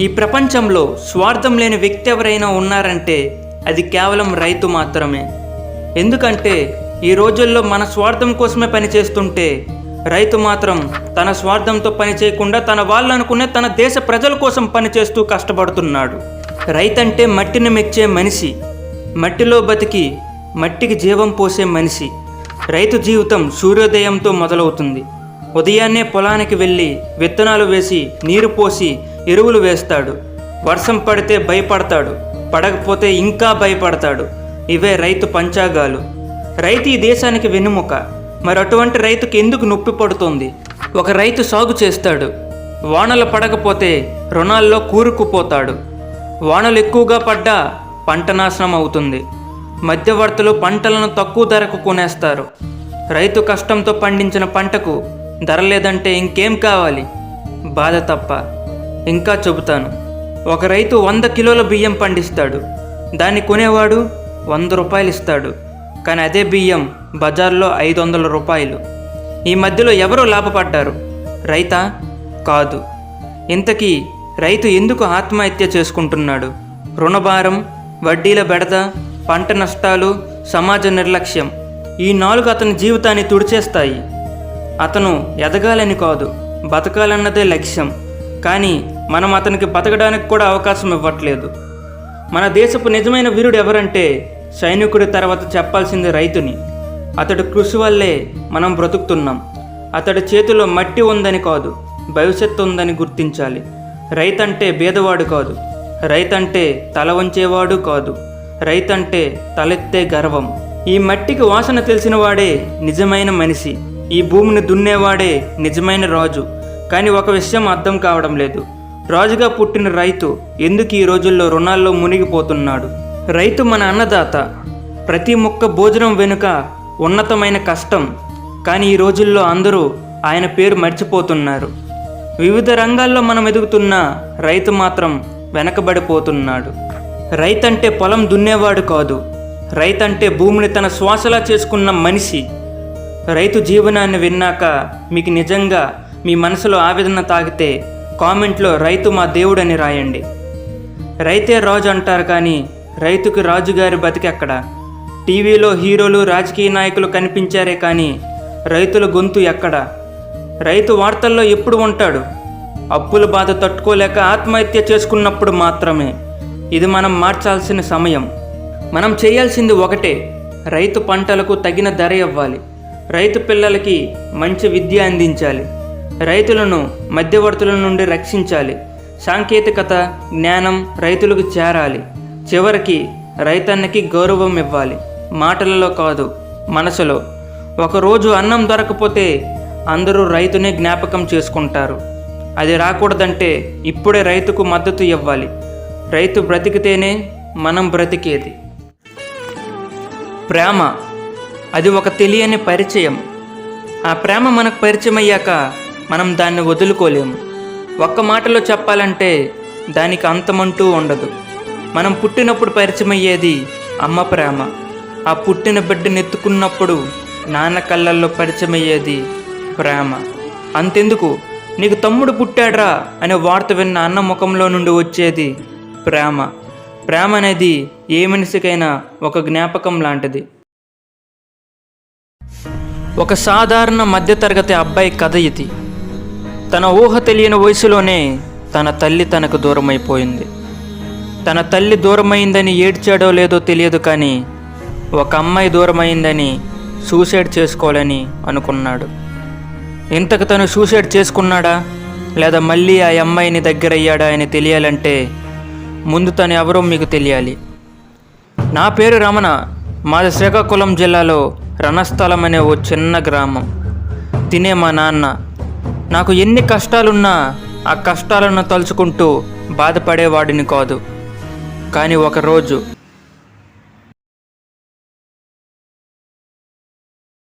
ఈ ప్రపంచంలో స్వార్థం లేని వ్యక్తి ఎవరైనా ఉన్నారంటే అది కేవలం రైతు మాత్రమే. ఎందుకంటే ఈ రోజుల్లో మన స్వార్థం కోసమే పనిచేస్తుంటే రైతు మాత్రం తన స్వార్థంతో పని చేయకుండా తన వాళ్ళు అనుకునే తన దేశ ప్రజల కోసం పనిచేస్తూ కష్టపడుతున్నాడు. రైతంటే మట్టిని మెచ్చే మనిషి మట్టిలో బతికి మట్టికి జీవం పోసే మనిషి. రైతు జీవితం సూర్యోదయంతో మొదలవుతుంది. ఉదయాన్నే పొలానికి వెళ్ళి విత్తనాలు వేసి నీరు పోసి ఎరువులు వేస్తాడు. వర్షం పడితే భయపడతాడు. పడకపోతే ఇంకా భయపడతాడు. ఇవే రైతు పంచాగాలు. రైతు ఈ దేశానికి వెన్నుముక. మరి అటువంటి రైతుకి ఎందుకు నొప్పి పడుతుంది? ఒక రైతు సాగు చేస్తాడు. వానలు పడకపోతే రుణాల్లో కూరుకుపోతాడు. వానలు ఎక్కువగా పడ్డా పంట నాశనం అవుతుంది. మధ్యవర్తులు పంటలను తక్కువ ధరకు కొనేస్తారు. రైతు కష్టంతో పండించిన పంటకు ధర లేదంటే ఇంకేం కావాలి? బాధ తప్ప. ఇంకా చెబుతాను. ఒక రైతు వంద కిలోల బియ్యం పండిస్తాడు. దాన్ని కొనేవాడు వంద రూపాయలు ఇస్తాడు. కానీ అదే బియ్యం బజార్లో ఐదు వందల రూపాయలు. ఈ మధ్యలో ఎవరో లాభపడ్డారు? రైతా? కాదు. ఇంతకీ రైతు ఎందుకు ఆత్మహత్య చేసుకుంటున్నాడు? రుణభారం వడ్డీల బెడద పంట నష్టాలు సమాజ నిర్లక్ష్యం ఈ నాలుగు అతని జీవితాన్ని తుడిచేస్తాయి. అతను ఎదగాలని కాదు బతకాలన్నదే లక్ష్యం. కానీ మనం అతనికి బతకడానికి కూడా అవకాశం ఇవ్వట్లేదు. మన దేశపు నిజమైన వీరుడు ఎవరంటే సైనికుడి తర్వాత చెప్పాల్సింది రైతుని. అతడి కృషి వల్లే మనం బ్రతుకుతున్నాం. అతడి చేతిలో మట్టి ఉందని కాదు భవిష్యత్తు ఉందని గుర్తించాలి. రైతంటే బీదవాడు కాదు. రైతంటే తల వంచేవాడు కాదు. రైతంటే తలెత్తే గర్వం. ఈ మట్టికి వాసన తెలిసిన వాడే నిజమైన మనిషి. ఈ భూమిని దున్నేవాడే నిజమైన రాజు. కానీ ఒక విషయం అర్థం కావడం లేదు. రాజుగా పుట్టిన రైతు ఎందుకు ఈ రోజుల్లో రుణాల్లో మునిగిపోతున్నాడు? రైతు మన అన్నదాత. ప్రతి ముక్క భోజనం వెనుక ఉన్నతమైన కష్టం. కానీ ఈ రోజుల్లో అందరూ ఆయన పేరు మర్చిపోతున్నారు. వివిధ రంగాల్లో మనం ఎదుగుతున్న రైతు మాత్రం వెనకబడిపోతున్నాడు. రైతంటే పొలం దున్నేవాడు కాదు. రైతంటే భూమిని తన శ్వాసలా చేసుకున్న మనిషి. రైతు జీవనాన్ని విన్నాక మీకు నిజంగా మీ మనసులో ఆవేదన తాగితే కామెంట్లో రైతు మా దేవుడని రాయండి. రైతే రాజు అంటారు కానీ రైతుకి రాజుగారి బతికెక్కడ? టీవీలో హీరోలు రాజకీయ నాయకులు కనిపించారే కానీ రైతుల గొంతు ఎక్కడ? రైతు వార్తల్లో ఎప్పుడు ఉంటాడు? అప్పుల బాధ తట్టుకోలేక ఆత్మహత్య చేసుకున్నప్పుడు మాత్రమే. ఇది మనం మార్చాల్సిన సమయం. మనం చేయాల్సింది ఒకటే రైతు పంటలకు తగిన ధర ఇవ్వాలి. రైతు పిల్లలకి మంచి విద్య అందించాలి. రైతులను మధ్యవర్తుల నుండి రక్షించాలి. సాంకేతికత జ్ఞానం రైతులకు చేరాలి. చివరికి రైతన్నకి గౌరవం ఇవ్వాలి. మాటలలో కాదు మనసులో. ఒకరోజు అన్నం దొరకపోతే అందరూ రైతునే జ్ఞాపకం చేసుకుంటారు. అది రాకూడదంటే ఇప్పుడే రైతుకు మద్దతు ఇవ్వాలి. రైతు బ్రతికితేనే మనం బ్రతికేది. ప్రేమ. అది ఒక తెలియని పరిచయం. ఆ ప్రేమ మనకు పరిచయం అయ్యాక మనం దాన్ని వదులుకోలేము. ఒక్క మాటలో చెప్పాలంటే దానికి అంతమంటూ ఉండదు. మనం పుట్టినప్పుడు పరిచయం అయ్యేది అమ్మ ప్రేమ. ఆ పుట్టిన బిడ్డనెత్తుకున్నప్పుడు నాన్న కళ్ళల్లో పరిచయం అయ్యేది ప్రేమ. అంతెందుకు? నీకు తమ్ముడు పుట్టాడ్రా అనే వార్త విన్న అన్న ముఖంలో నుండి వచ్చేది ప్రేమ. ప్రేమ అనేది ఏ మనిషికైనా ఒక జ్ఞాపకం లాంటిది. ఒక సాధారణ మధ్యతరగతి అబ్బాయి కథ ఇది. తన ఊహ తెలియని వయసులోనే తన తల్లి తనకు దూరమైపోయింది. తన తల్లి దూరమైందని ఏడ్చాడో లేదో తెలియదు కానీ ఒక అమ్మాయి దూరమైందని సూసైడ్ చేసుకోవాలని అనుకున్నాడు. ఇంతకు తను సూసైడ్ చేసుకున్నాడా? లేదా మళ్ళీ ఆ అమ్మాయిని దగ్గరయ్యాడా అని తెలియాలంటే ముందు తను ఎవరో మీకు తెలియాలి. నా పేరు రమణ. మాది శ్రీకాకుళం జిల్లాలో రణస్థలం అనే ఓ చిన్న గ్రామం. తినే మా నాన్న. నాకు ఎన్ని కష్టాలున్నా ఆ కష్టాలను తలుచుకుంటూ బాధపడేవాడిని కాదు. కానీ ఒకరోజు